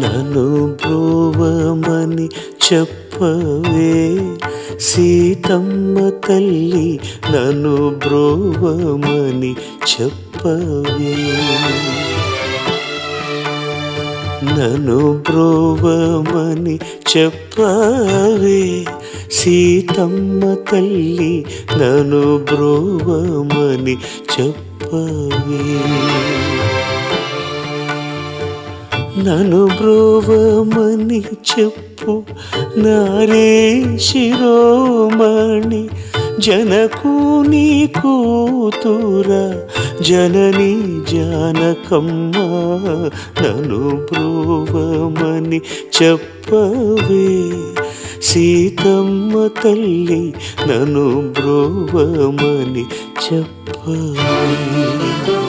నన్ను బ్రోవమని చెప్పవే. సీతమ్మ తల్లి నన్ను బ్రోవమని చెప్పవే. నన్ను బ్రోవమని చెప్పవే. సీతమ్మ తల్లి నన్ను బ్రోవమని చెప్పవే. నను బ్రోవమని చెప్పు నారే శిరోమణి. జనకు నీ కూతుర జనని జానకమ్మ. నను బ్రోవమని చెప్పవే సీతమ్మ తల్లి నను బ్రోవమని చెప్పవే.